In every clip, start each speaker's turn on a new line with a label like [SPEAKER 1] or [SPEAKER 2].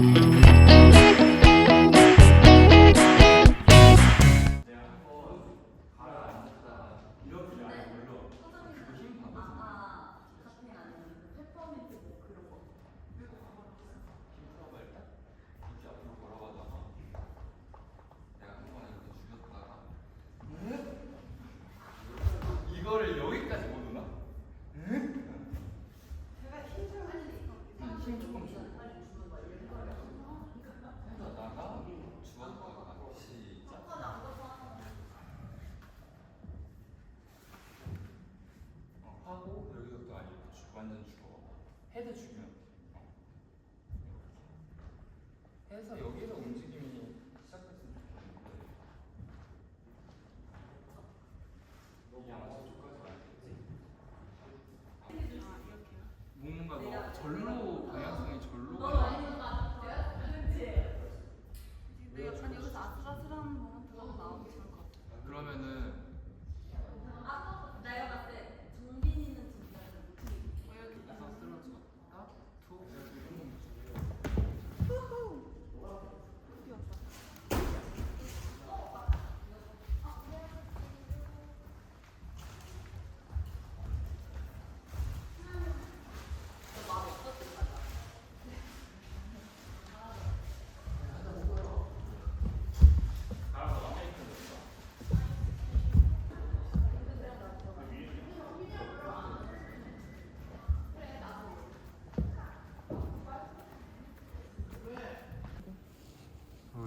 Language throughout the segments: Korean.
[SPEAKER 1] 이거 해서 여기서 움직임이 시작했으면 좋겠는데. 여기 아마 저쪽까지 가야겠지? 뭔가 너 절로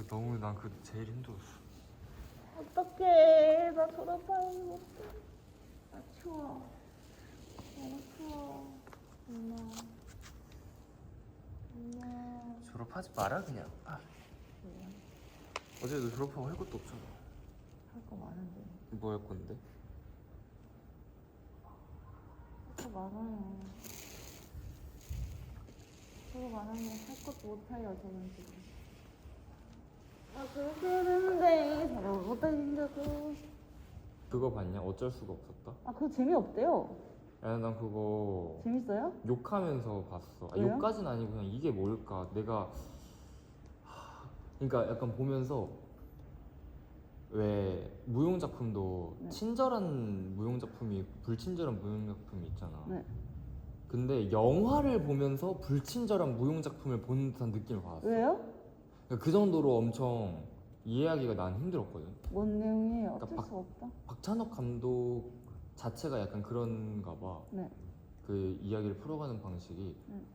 [SPEAKER 1] 어, 너무 난 그 제일 힘들었어.
[SPEAKER 2] 어떡해 나 못해 나 추워 너무 추워 엄마 엄마
[SPEAKER 1] 졸업하지 마라 그냥. 아. 어제도 졸업하고 할 것도 없잖아.
[SPEAKER 2] 할 거 많은데
[SPEAKER 1] 뭐 할 건데?
[SPEAKER 2] 할 거 많아요 할거 많아요 할 것도 못해요 저는 지금 아 그렇게 되는데 잘 못하신다고
[SPEAKER 1] 그거 봤냐? 어쩔 수가 없었다.
[SPEAKER 2] 아 그거 재미없대요
[SPEAKER 1] 야, 난 그거
[SPEAKER 2] 재밌어요?
[SPEAKER 1] 욕하면서 봤어. 아,
[SPEAKER 2] 왜요?
[SPEAKER 1] 욕까진 아니고 그냥 이게 뭘까? 내가 하, 그러니까 약간 보면서 왜 무용 작품도
[SPEAKER 2] 네.
[SPEAKER 1] 친절한 무용 작품이 있고 불친절한 무용 작품이 있잖아.
[SPEAKER 2] 네
[SPEAKER 1] 근데 영화를 보면서 불친절한 무용 작품을 보는 듯한 느낌을 받았어.
[SPEAKER 2] 왜요?
[SPEAKER 1] 그러니까 그 정도로 엄청 이해하기가 난 힘들었거든.
[SPEAKER 2] 뭔 내용이에요?
[SPEAKER 1] 그러니까
[SPEAKER 2] 어쩔
[SPEAKER 1] 박-
[SPEAKER 2] 수 없다
[SPEAKER 1] 박찬욱 감독 자체가 약간 그런가 봐.
[SPEAKER 2] 네
[SPEAKER 1] 그 이야기를 풀어가는 방식이.
[SPEAKER 2] 음.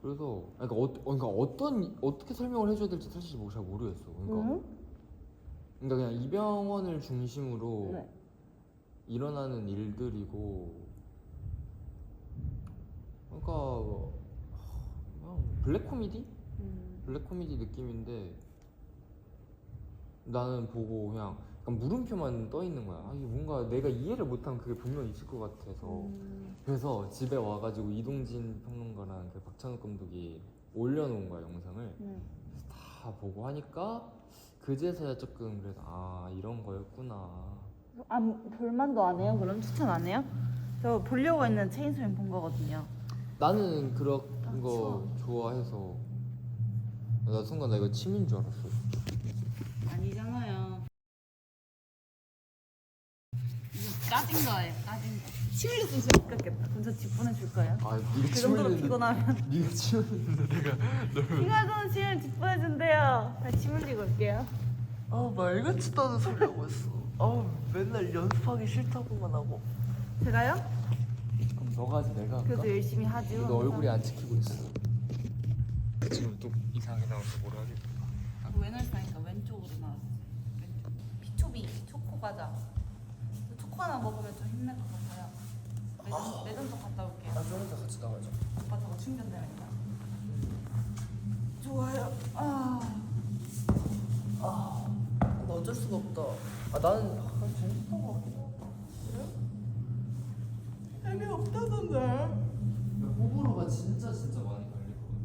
[SPEAKER 1] 그래서 그러니까, 어, 그러니까 어떤 어떻게 설명을 해줘야 될지 사실 뭐 잘 모르겠어. 그러니까,
[SPEAKER 2] 응?
[SPEAKER 1] 그러니까 그냥 이병헌을 중심으로
[SPEAKER 2] 네
[SPEAKER 1] 일어나는 일들이고, 그러니까 그냥 블랙 코미디?
[SPEAKER 2] 음.
[SPEAKER 1] 블랙 코미디 느낌인데 나는 보고 그냥 약간 물음표만 떠 있는 거야. 아, 이게 뭔가 내가 이해를 못하면 그게 분명 있을 것 같아서.
[SPEAKER 2] 음.
[SPEAKER 1] 그래서 집에 와가지고 이동진 평론가랑 그 박찬욱 감독이 올려놓은 거야 영상을
[SPEAKER 2] 네.
[SPEAKER 1] 그래서 다 보고 하니까 그제서야 조금 그래서 아 이런 거였구나
[SPEAKER 2] 안 볼만도 안 해요? 그럼 추천 안 해요? 저 보려고 했는 체인소맨 본 거거든요.
[SPEAKER 1] 나는 그런
[SPEAKER 2] 아,
[SPEAKER 1] 거
[SPEAKER 2] 추워.
[SPEAKER 1] 좋아해서 나 순간 나 이거 침인 줄 알았어
[SPEAKER 2] 아니잖아요. 이거 까진 거예요. 까진 거. 침 흘렸으면 진짜 웃겼겠다. 그럼 저집 보내줄 거예요?
[SPEAKER 1] 아 네가
[SPEAKER 2] 그 정도로 피곤하면
[SPEAKER 1] 네가 침 내가 널
[SPEAKER 2] 피곤해서 침을 집 보내준대요. 침 흘리고 올게요.
[SPEAKER 3] 아 말같지도 않은 소리 하고 있어. 아 맨날 연습하기 싫다고만 하고.
[SPEAKER 2] 제가요?
[SPEAKER 1] 그럼 너가 하지 내가 할까?
[SPEAKER 2] 그래도 열심히 하죠.
[SPEAKER 1] 너 얼굴이 안 찍히고 있어 지금 또 이상하게 나와서 뭐라 하겠다
[SPEAKER 2] 왼을 사니까 왼쪽으로 나왔어. 왼쪽. 비초비 초코 과자. 초코 하나 먹으면 좀 힘날 것 같아요. 매점, 매점도 갔다 올게요.
[SPEAKER 1] 좀 이따 같이 나가자
[SPEAKER 2] 오빠 저거 충전되니까. 좋아요. 아.
[SPEAKER 3] 아, 나 어쩔 수가 없다. 아 나는 약간 재밌던 것 같긴 하다.
[SPEAKER 2] 재미없다던데.
[SPEAKER 1] 호불호가 진짜 진짜 많이 갈릴 것 같아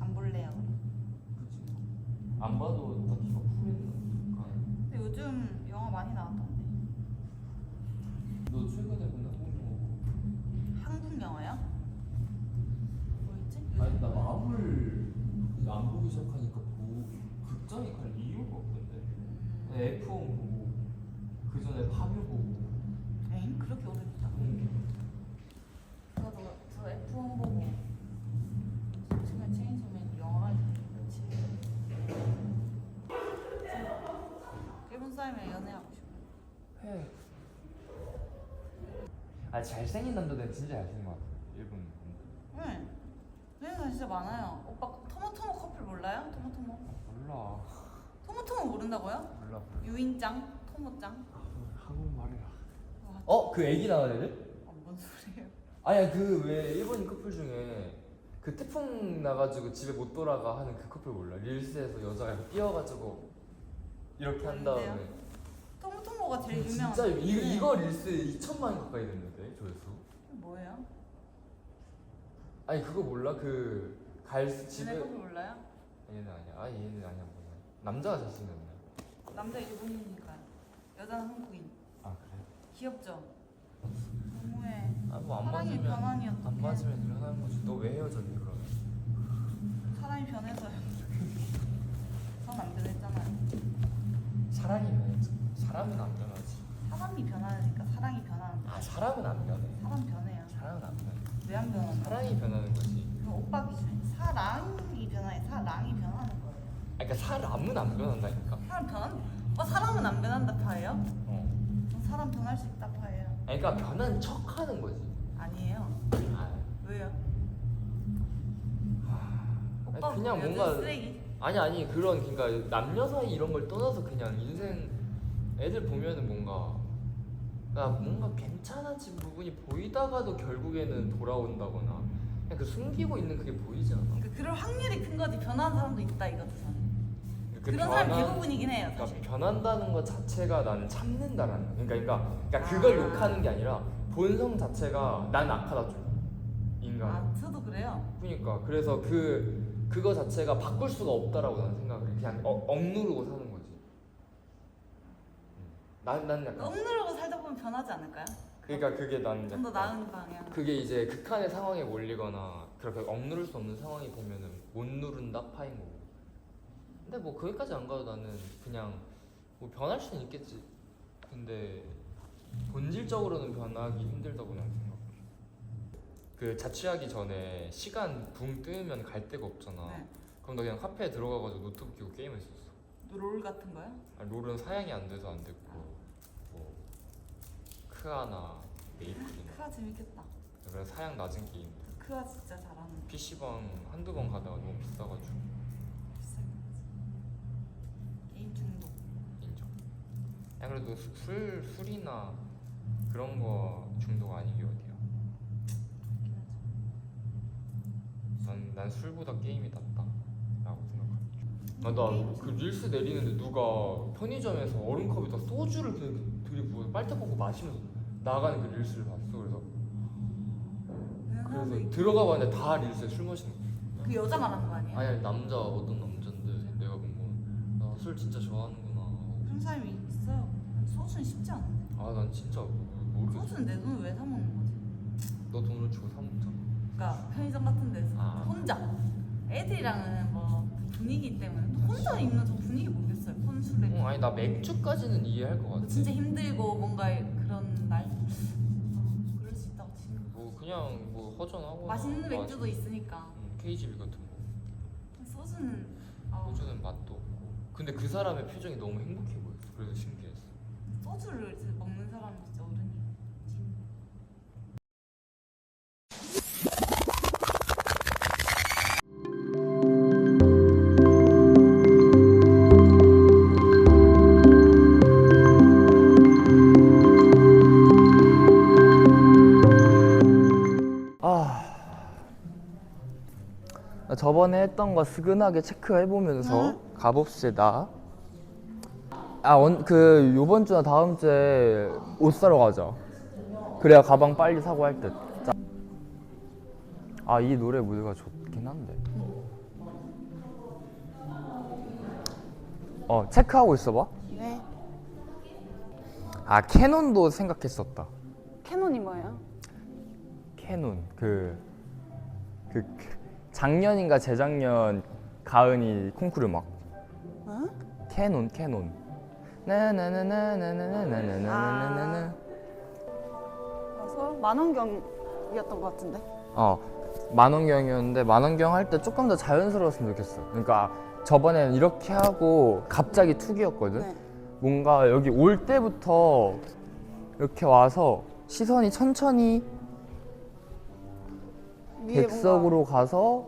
[SPEAKER 2] 안 볼래요.
[SPEAKER 1] 그치? 안 봐도 딱히 막 후회는
[SPEAKER 2] 근데 요즘 영화 많이 나왔던데.
[SPEAKER 1] 너 최근에 본 한국 영화
[SPEAKER 2] 한국 영화요? 뭐였지?
[SPEAKER 1] 아니 나 마블 안 보기 시작하니까 뭐 극장에 갈 이유가 없던데. F1 보고 그 전에 파묘 보고.
[SPEAKER 2] 사람이랑 연애하고 싶어.
[SPEAKER 1] 해. 아 잘생긴 남자들은 진짜 잘생긴 것 같아. 일본.
[SPEAKER 2] 응. 연애가 진짜 많아요. 오빠 토모토모 커플 몰라요? 토모토모.
[SPEAKER 1] 몰라.
[SPEAKER 2] 토모토모 모른다고요?
[SPEAKER 1] 몰라.
[SPEAKER 2] 유인짱, 토모짱.
[SPEAKER 1] 한국말이야.
[SPEAKER 2] 와,
[SPEAKER 1] 어? 그 애기 나온 애들?
[SPEAKER 2] 아, 뭔 소리예요?
[SPEAKER 1] 아니야 그 왜 일본인 커플 중에 그 태풍 나가지고 집에 못 돌아가 하는 그 커플 몰라? 릴스에서 여자가 이렇게 뛰어가지고 이렇게 한 다음에
[SPEAKER 2] 토모토모가 제일 유명한.
[SPEAKER 1] 진짜 이거, 이거 릴스 2천만 가까이 됐는데 조회수
[SPEAKER 2] 뭐예요?
[SPEAKER 1] 아니 그거 몰라? 그 갈스 집에
[SPEAKER 2] 얘네 커플 몰라요?
[SPEAKER 1] 얘는 아니야 아 얘는 아니야 뭐야 남자가 잘생겼네
[SPEAKER 2] 남자 일본이니까요. 여자는 한국인.
[SPEAKER 1] 아 그래?
[SPEAKER 2] 귀엽죠? 너무해.
[SPEAKER 1] 아뭐안
[SPEAKER 2] 사랑이
[SPEAKER 1] 맞으면
[SPEAKER 2] 변환이 어떡해.
[SPEAKER 1] 안 맞으면 일어나는 거지 너 왜 헤어졌니 그러면?
[SPEAKER 2] 사람이 변해서요. 전 안 변했잖아요.
[SPEAKER 1] 사랑이 변했지 사람은 안 변하지
[SPEAKER 2] 사람이 변하니까 사랑이 변하는 거.
[SPEAKER 1] 아 사람은 안 변해
[SPEAKER 2] 사람 변해요.
[SPEAKER 1] 사람은 안 변해
[SPEAKER 2] 왜 안 변하는 거?
[SPEAKER 1] 사랑이 변하는 거지
[SPEAKER 2] 그럼 오빠 기준 사랑이 변하니 사랑이 변하는 거예요.
[SPEAKER 1] 아 그러니까 사람은 안 변한다니까
[SPEAKER 2] 사람 변? 오빠 사람은 안 변한다 파예요? 어전 사람 변할 수 있다 파예요.
[SPEAKER 1] 아니 그러니까 변한 척 하는 거지
[SPEAKER 2] 아니에요.
[SPEAKER 1] 아,
[SPEAKER 2] 왜요?
[SPEAKER 1] 아니,
[SPEAKER 2] 오빠
[SPEAKER 1] 그냥
[SPEAKER 2] 뭐
[SPEAKER 1] 뭔가-
[SPEAKER 2] 쓰레기?
[SPEAKER 1] 아니 아니 그런 그러니까 남녀 사이 이런 걸 떠나서 그냥 인생 애들 보면은 뭔가 그러니까 뭔가 괜찮아진 부분이 보이다가도 결국에는 돌아온다거나 그냥 그 숨기고 있는 그게 보이지 않아?
[SPEAKER 2] 그러니까 그럴 확률이 큰 거지 변하는 사람도 있다 이거죠 저는.
[SPEAKER 1] 그
[SPEAKER 2] 그런 사람
[SPEAKER 1] 변한-
[SPEAKER 2] 대부분이긴 해요
[SPEAKER 1] 그러니까
[SPEAKER 2] 사실.
[SPEAKER 1] 변한다는 것 자체가 나는 참는다라는 거. 그러니까 그러니까, 그러니까 그걸
[SPEAKER 2] 아.
[SPEAKER 1] 욕하는 게 아니라 본성 자체가 난 악하다 좀 인간.
[SPEAKER 2] 아 저도 그래요.
[SPEAKER 1] 그러니까 그래서 그 그거 자체가 바꿀 수가 없다라고 나는 생각을 해. 그냥 어, 억누르고 사는. 난 난 약간
[SPEAKER 2] 억누르고 살다 보면 변하지 않을까요?
[SPEAKER 1] 그러니까 그게 난
[SPEAKER 2] 좀 더
[SPEAKER 1] 약간
[SPEAKER 2] 나은 방향.
[SPEAKER 1] 그게 이제 극한의 상황에 몰리거나 그렇게 억누를 수 없는 상황이 되면은 못 누른다 파인 거고. 근데 뭐 거기까지 안 가도 나는 그냥 뭐 변할 수는 있겠지. 근데 본질적으로는 변하기 힘들다고 나는 생각해. 그 자취하기 전에 시간 붕 뜨면 갈 데가 없잖아.
[SPEAKER 2] 네.
[SPEAKER 1] 그럼 나 그냥 카페에 들어가가지고 노트북 켜고 게임했었어.
[SPEAKER 2] 롤 같은 거요?
[SPEAKER 1] 아, 롤은 사양이 안 돼서 안 됐고 뭐 크아나 메이플이나
[SPEAKER 2] 크아 재밌겠다.
[SPEAKER 1] 그런 사양 낮은 게임
[SPEAKER 2] 크아 진짜 잘하는.
[SPEAKER 1] PC방 한두 번 가다가 너무 비싸가지고
[SPEAKER 2] 같아. 게임 중독.
[SPEAKER 1] 인정 야 그래도 수- 술, 술이나 그런 거 중독 게 어디야
[SPEAKER 2] 그렇긴 하죠.
[SPEAKER 1] 난, 난 술보다 게임이 낫다 라고 생각해 아,
[SPEAKER 2] 게임
[SPEAKER 1] 나그 릴스 내리는데 누가 편의점에서 얼음컵에다 소주를 그냥 이렇게 들이부어 빨대 꽂고 마시면서 나가는 그 릴스를 봤어 그래서 그래서
[SPEAKER 2] 있-
[SPEAKER 1] 들어가 봤는데 다 릴스에 술 마시는 거야
[SPEAKER 2] 그 여자 말하는 거 아니에요?
[SPEAKER 1] 아니 아니 남자 어떤 남자인데 내가 본거나 술 진짜 좋아하는구나
[SPEAKER 2] 그런 사람이 있어요. 소주는 쉽지 않은데.
[SPEAKER 1] 아 난 진짜 모르겠어
[SPEAKER 2] 소주는 내 돈을 왜 사 먹는 거지?
[SPEAKER 1] 너 돈을 주고 사 먹자
[SPEAKER 2] 그러니까 편의점 같은 데서
[SPEAKER 1] 아.
[SPEAKER 2] 혼자. 애들이랑은 뭐 분위기 때문에 또 혼자 있는 저 분위기 모르겠어요. 혼술에.
[SPEAKER 1] 어, 아니 나 맥주까지는 이해할 것 같아.
[SPEAKER 2] 진짜 힘들고 뭔가 그런 날? 어, 그럴 수 있다고 생각.
[SPEAKER 1] 뭐 그냥 뭐 허전하고
[SPEAKER 2] 맛있는 맥주도 있으니까.
[SPEAKER 1] KGB 같은 거.
[SPEAKER 2] 소주는 아,
[SPEAKER 1] 소주는 맛도 없고. 근데 그 사람의 표정이 너무 행복해 보였어. 그래서 신기했어.
[SPEAKER 2] 소주를 먹는 어른이
[SPEAKER 3] 거 스근하게 체크해 보면서 가봅시다. 아, 원, 그 요번 주나 다음 주에 옷 사러 가자. 그래야 가방 빨리 사고 할 듯. 자. 아, 이 노래 무대가 좋긴 한데. 어, 체크하고 있어 봐.
[SPEAKER 4] 네.
[SPEAKER 3] 아, 캐논도 생각했었다.
[SPEAKER 4] 캐논이 뭐예요?
[SPEAKER 3] 캐논 그, 그, 그
[SPEAKER 1] 작년인가 재작년 가은이 콩쿠르 막
[SPEAKER 2] 어?
[SPEAKER 1] 캐논 캐논 나나나나나나나나나나나나
[SPEAKER 2] 그래서 만원경이었던 것 같은데.
[SPEAKER 1] 어 만원경이었는데 만원경 할 때 조금 더 자연스러웠으면 좋겠어 그러니까 저번에는 이렇게 하고 갑자기 툭이었거든
[SPEAKER 2] 네.
[SPEAKER 1] 뭔가 여기 올 때부터 이렇게 와서 시선이 천천히
[SPEAKER 2] 위에
[SPEAKER 1] 객석으로 가서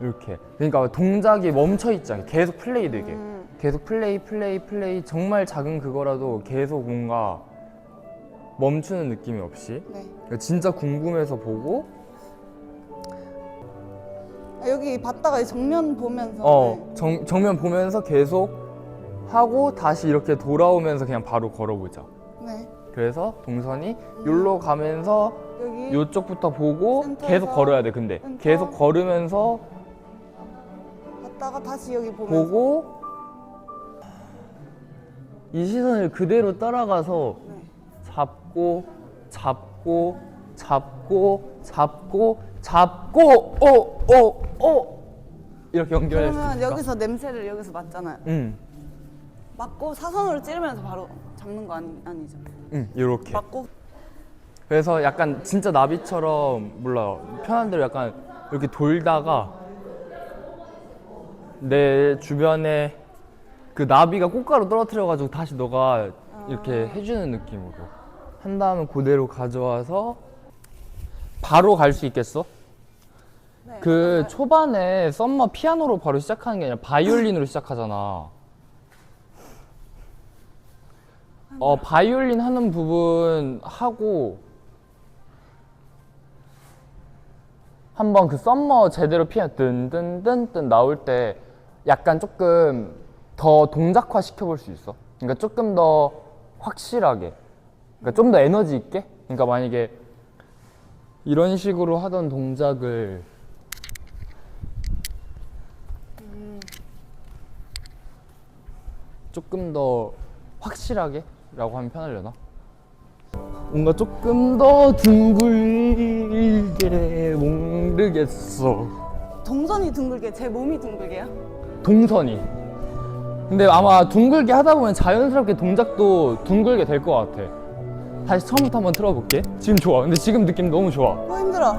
[SPEAKER 1] 이렇게 그러니까 동작이 멈춰 있잖아 계속 플레이 되게
[SPEAKER 2] 음.
[SPEAKER 1] 계속 플레이 플레이 플레이 정말 작은 그거라도 계속 뭔가 멈추는 느낌이 없이
[SPEAKER 2] 네.
[SPEAKER 1] 그러니까 진짜 궁금해서 보고
[SPEAKER 2] 아, 여기 봤다가 정면 보면서.
[SPEAKER 1] 어 정, 정면 보면서 계속 하고 다시 이렇게 돌아오면서 그냥 바로 걸어보자
[SPEAKER 2] 네. 네.
[SPEAKER 1] 그래서 동선이 여기로 가면서
[SPEAKER 2] 여기
[SPEAKER 1] 이쪽부터 보고
[SPEAKER 2] 센터에서
[SPEAKER 1] 계속 걸어야 돼 근데
[SPEAKER 2] 센터.
[SPEAKER 1] 계속 걸으면서
[SPEAKER 2] 갔다가 다시 여기 보면서.
[SPEAKER 1] 보고 이 시선을 그대로 따라가서
[SPEAKER 2] 네.
[SPEAKER 1] 잡고 잡고 잡고 잡고 잡고 오오오 이렇게 연결할 수
[SPEAKER 2] 그러면
[SPEAKER 1] 있을까?
[SPEAKER 2] 여기서 냄새를 여기서 맡잖아요.
[SPEAKER 1] 응,
[SPEAKER 2] 맡고 사선으로 찌르면서 바로 잡는 거 아니, 아니죠?
[SPEAKER 1] 응, 이렇게.
[SPEAKER 2] 맡고
[SPEAKER 1] 그래서 약간 진짜 나비처럼 몰라 편한 대로 약간 이렇게 돌다가 내 주변에 그 나비가 꽃가루 떨어뜨려가지고 다시 너가 이렇게 해주는 느낌으로 한 다음에 그대로 가져와서 바로 갈 수 있겠어?
[SPEAKER 2] 네.
[SPEAKER 1] 그 초반에 썸머 피아노로 바로 시작하는 게 아니라 바이올린으로 시작하잖아. 어 바이올린 하는 부분 하고 한번 그 썸머 제대로 피아노 뜬뜬뜬뜬 나올 때 약간 조금 더 동작화 시켜볼 수 있어. 그러니까 조금 더 확실하게. 그러니까 좀 더 에너지 있게. 그러니까 만약에 이런 식으로 하던 동작을 조금 더 확실하게라고 하면 편하려나? 뭔가 조금 더 둥글게 모르겠어.
[SPEAKER 2] 동선이 둥글게 제 몸이 둥글게요.
[SPEAKER 1] 동선이. 근데 아마 둥글게 하다 보면 자연스럽게 동작도 둥글게 될 것 같아. 다시 처음부터 한번 틀어볼게. 지금 좋아. 근데 지금 느낌 너무 좋아.
[SPEAKER 2] 어 힘들어.